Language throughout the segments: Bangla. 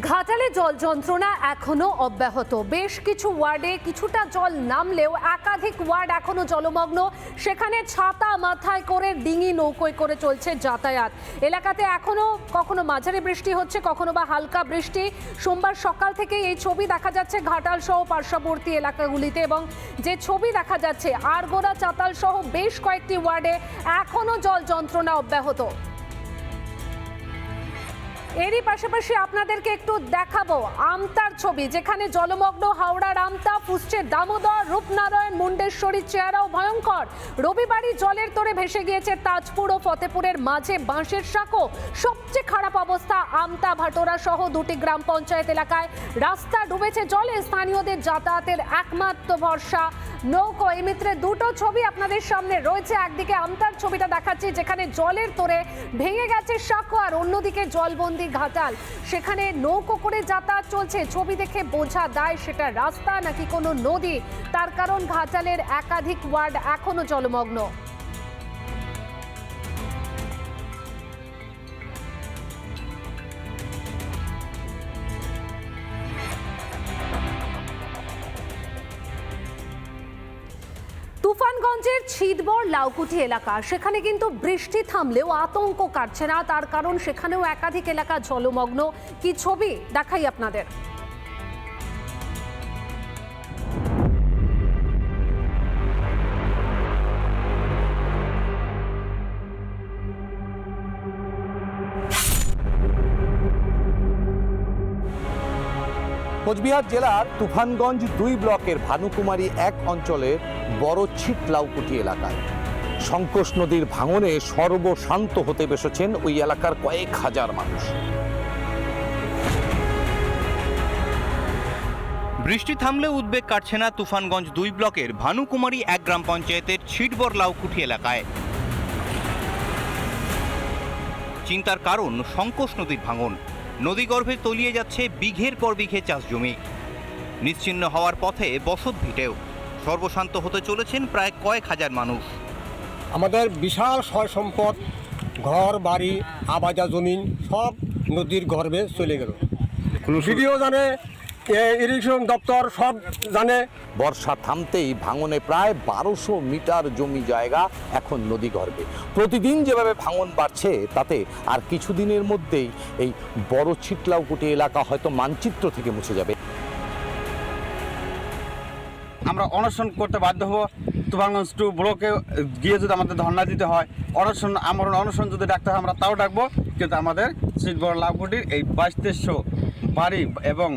ঘাটালে জল যন্ত্রণা এখনও অব্যাহত। বেশ কিছু ওয়ার্ডে কিছুটা জল নামলেও একাধিক ওয়ার্ড এখনও জলমগ্ন। সেখানে ছাতা মাথায় করে ডিঙি নৌকোয় করে চলছে যাতায়াত। এলাকাতে এখনও কখনো মাঝারি বৃষ্টি হচ্ছে, কখনো বা হালকা বৃষ্টি। সোমবার সকাল থেকে এই ছবি দেখা যাচ্ছে ঘাটাল সহ পার্শ্ববর্তী এলাকাগুলিতে এবং যে ছবি দেখা যাচ্ছে আরগোড়া চাতাল সহ বেশ কয়েকটি ওয়ার্ডে এখনও জল যন্ত্রণা অব্যাহত। এরই পাশাপাশি আপনাদেরকে একটু দেখাবো আমতার ছবি, যেখানে জলমগ্ন হাওড়ার আমতা ফুসছে দামোদর রূপনারায়ণ মুন্ডেশ্বরী চেহারাও ভয়ঙ্কর। রবিবারই জলের তোরে ভেসে গিয়েছে তাজপুর ও ফতেপুরের মাঝে বাঁশের সাঁকো। সবচেয়ে খারাপ অবস্থা আমতা ভাটোরা সহ দুটি গ্রাম পঞ্চায়েত এলাকায়। রাস্তা ডুবেছে জলে, স্থানীয়দের যাতায়াতের একমাত্র ভরসা নৌকো, এই মিত্রে দুটো ছবি আপনাদের সামনে রয়েছে। একদিকে আমতার ছবিটা দেখাচ্ছি, যেখানে জলের তোরে ভেঙে গেছে সাঁকো, আর অন্যদিকে জলবন্দি ঘাটাল। সেখানে নৌকো করে যাতায়াত চলছে। ছবি দেখে বোঝা দায় সেটা রাস্তা নাকি কোনো নদী। তার কারণ ঘাটালের একাধিক ওয়ার্ড এখনও জলমগ্ন। তুফানগঞ্জের ছিদবর লাউকুঠি এলাকা। সেখানে কিন্তু বৃষ্টি থামলেও আতঙ্ক কাটছে না। তার কারণ সেখানেও একাধিক এলাকা জলমগ্ন কি ছবি দেখাই আপনাদের? কোচবিহার জেলার তুফানগঞ্জ দুই ব্লকের ভানুকুমারী এক অঞ্চলের বড় ছিটলাউকুটি এলাকায়। সংকোষ নদীর ভাঙনে সর্বশান্ত হতে বসেছেন ওই এলাকার কয়েক হাজার মানুষ। বৃষ্টি থামলে উদ্বেগ কাটছে না তুফানগঞ্জ দুই ব্লকের ভানুকুমারী এক গ্রাম পঞ্চায়েতের ছিটবর লাউকুঠি এলাকায়। চিন্তার কারণ সংকোষ নদীর ভাঙন। নদীগর্ভে তলিয়ে যাচ্ছে বিঘের পর বিঘে চাষ জমি। নিশ্চিহ্ন হওয়ার পথে বসত ভিটেও। সর্বশান্ত হতে চলেছেন প্রায় কয়েক হাজার মানুষ। আমাদের বিশাল সয় সম্পদ ঘর বাড়ি আবাজা জমিন সব নদীর গর্ভে চলে গেল। ভিডিও জানে ইরিগেশন দপ্তর সব জানে। বর্ষা থামতেই ভাঙনে প্রায় বারোশো মিটার জমি জায়গা এখন নদী গর্ভে প্রতিদিন যেভাবে ভাঙন বাড়ছে তাতে আর কিছুদিনের মধ্যেই এই বড় ছিটলাউকুটি এলাকা হয়তো মানচিত্র থেকে মুছে যাবে। আমরা অনশন করতে বাধ্য হব। তুফানগঞ্জ টু ব্লকে গিয়ে যদি আমাদের ধর্ণা দিতে হয় অনশন আমার অনশন যদি ডাকতে হয় আমরা তাও ডাকবো। কিন্তু আমাদের সিটবড় লাভকুটির এই বাইশ তেইশশো বাড়ি এবং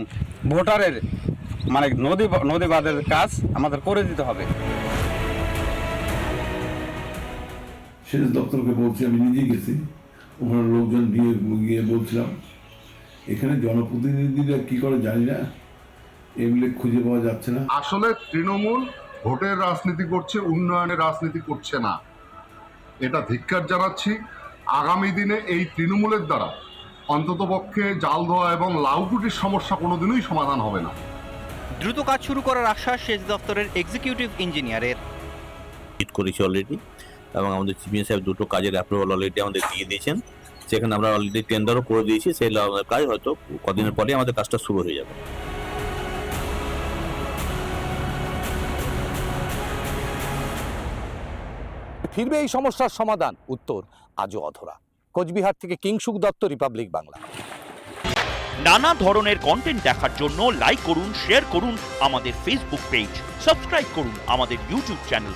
ভোটারের মানে নদী নদী বাঁধের কাজ আমাদের করে দিতে হবে। সেচ দপ্তরকে বলছি আমি নিজেই গেছি। ওখানে লোকজন নিয়ে গিয়ে বলছিলাম এখানে জনপ্রতিনিধিরা কি করে জানি না এমএলএ খুঁজে পাওয়া যাচ্ছে না। আসলে তৃণমূল ভোটের রাজনীতি করছে উন্নয়নের রাজনীতি করছে না। এটা ধিক্কার জানাচ্ছি। আগামী দিনে এই তৃণমূলের দ্বারা অন্ততপক্ষে জাল ধোয়া এবং লাউকুটির সমস্যা কোনোদিনই সমাধান হবে না। দ্রুত কাজ শুরু করার আশ্বাস সেচ দপ্তরের এক্সিকিউটিভ ইঞ্জিনিয়ারের হিট করেছি অলরেডি এবং আমাদের চিফ সাহেব দুটো কাজের অ্যাপ্রুভাল অলরেডি আমাদের দিয়ে দিয়েছেন। সেখানে আমরা অলরেডি টেন্ডারও করে দিয়েছি সেই কাজ হয়তো কদিনের পরে আমাদের কাজটা শুরু হয়ে যাবে। ফিরবে এই সমস্যার সমাধান। উত্তর আজও অধরা। কোচবিহার থেকে কিংসুক দত্ত রিপাবলিক বাংলা। নানা ধরনের কন্টেন্ট দেখার জন্য লাইক করুন শেয়ার করুন আমাদের ফেসবুক পেজ সাবস্ক্রাইব করুন আমাদের ইউটিউব চ্যানেল